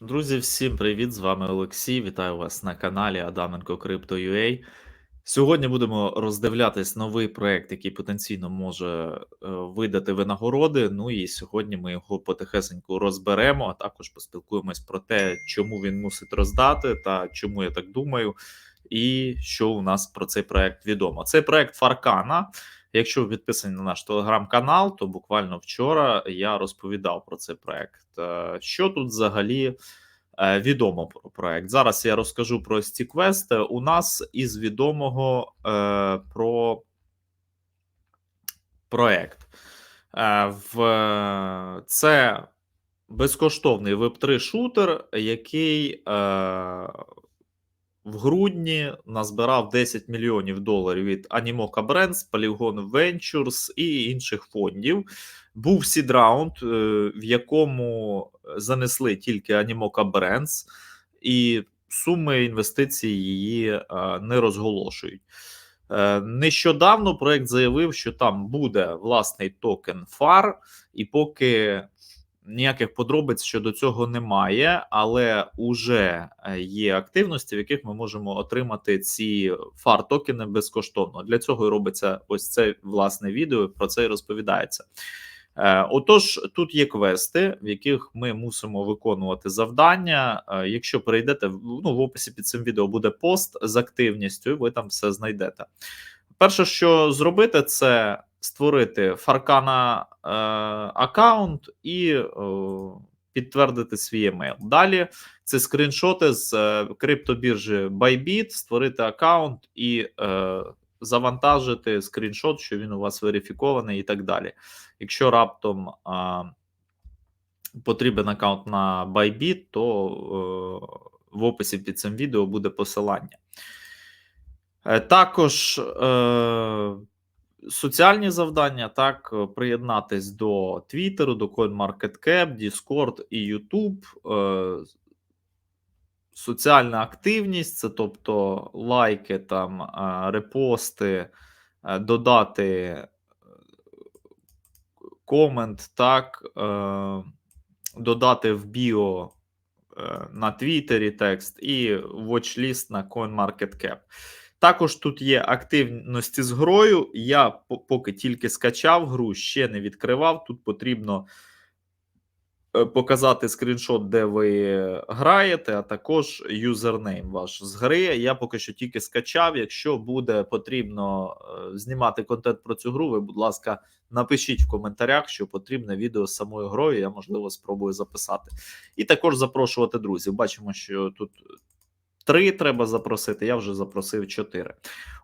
Друзі, всім привіт! З вами Олексій. Вітаю вас на каналі Адаменко Crypto.ua. Сьогодні будемо роздивлятись новий проект, який потенційно може е, видати винагороди. Ну і сьогодні ми його потихесеньку розберемо, а також поспілкуємось про те, чому він мусить роздати, та чому я так думаю, і що у нас про цей проект відомо. Цей проект Фаркана. Якщо ви підписані на наш телеграм-канал, то буквально вчора я розповідав про цей проект. Е, Що тут взагалі е, відомо про проект? Зараз я розкажу про ці квести. У нас із відомого е, про проект. В Це безкоштовний Web3 шутер, який. В грудні назбирав 10 мільйонів доларів від Animoca Brands, Polygon Ventures і інших фондів. Був сідраунд, е, в якому занесли тільки Animoca Brands, і суми інвестицій її е, не розголошують. Е, нещодавно проект заявив, що там буде власний токен FAR, і поки Ніяких подробиць щодо цього немає, але уже е, є активності, в яких ми можемо отримати ці фар-токени безкоштовно. Для цього і робиться ось це власне відео. Про це і розповідається. Е, отож, тут є квести, в яких ми мусимо виконувати завдання. Е, якщо перейдете ну, в описі під цим відео буде пост з активністю, і ви там все знайдете. Перше, що зробити, це створити Фаркана е, аккаунт і е, підтвердити свій емейл. Далі це скріншоти з е, криптобіржі Bybit, створити аккаунт і е, завантажити скріншот, що він у вас верифікований, і так далі. Якщо раптом е, потрібен аккаунт на Bybit, то е, в описі під цим відео буде посилання. Е, також е, соціальні завдання, так, е, приєднатись до Твіттеру, до CoinMarketCap, Discord і YouTube. Е, Соціальна активність, це тобто лайки, там, е, репости, додати комент, так, додати в біо на Твіттері текст і watchlist на CoinMarketCap. Також тут є активності з грою. Я поки тільки скачав гру, ще не відкривав. Тут потрібно е, показати скріншот, де ви граєте, а також юзернейм ваш з гри. Я поки що тільки скачав. Якщо буде потрібно е, знімати контент про цю гру, ви, будь ласка, напишіть в коментарях, що потрібне відео з самою грою. Я можливо спробую записати. І також запрошувати друзів. Бачимо, що тут Три треба запросити, я вже запросив чотири.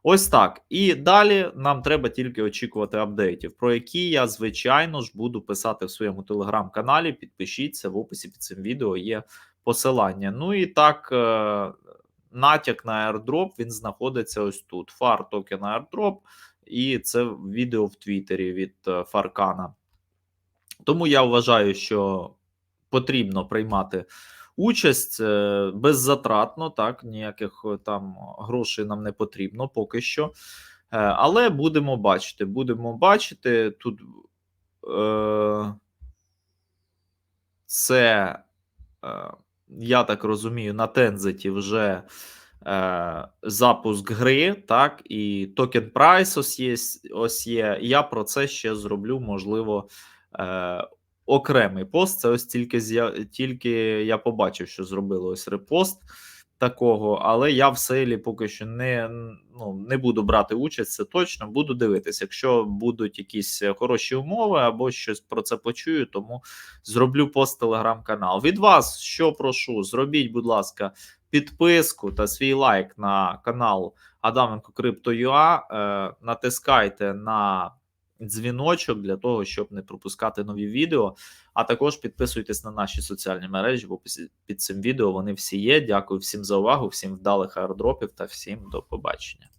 Ось так. І далі нам треба тільки очікувати апдейтів, про які я, звичайно ж, буду писати в своєму телеграм-каналі. Підпишіться в описі під цим відео є посилання. Ну і так, е, натяк на airdrop він знаходиться ось тут. Фар токен airdrop, і це відео в Твіттері від е, Фаркана. Тому я вважаю, що потрібно приймати участь е, беззатратно, так ніяких е, там грошей нам не потрібно поки що. Е, але будемо бачити. Будемо бачити тут е, це, е, я так розумію, на тензиті вже е, запуск гри, так, і токен прайс ось є. Ось є. Я про це ще зроблю, можливо. Е, окремий пост. Це ось тільки тільки я побачив, що зробили ось репост такого, але я в селі поки що не ну, не буду брати участь. Це точно буду дивитися. Якщо будуть якісь хороші умови або щось про це почую, тому зроблю пост телеграм-канал. Від вас що прошу, зробіть, будь ласка, підписку та свій лайк на канал Адаменко Крипто.ua, е, натискайте на дзвіночок для того, щоб не пропускати нові відео. А також підписуйтесь на наші соціальні мережі. Описі під цим відео вони всі є. Дякую всім за увагу, всім вдалих аеродропів та всім до побачення.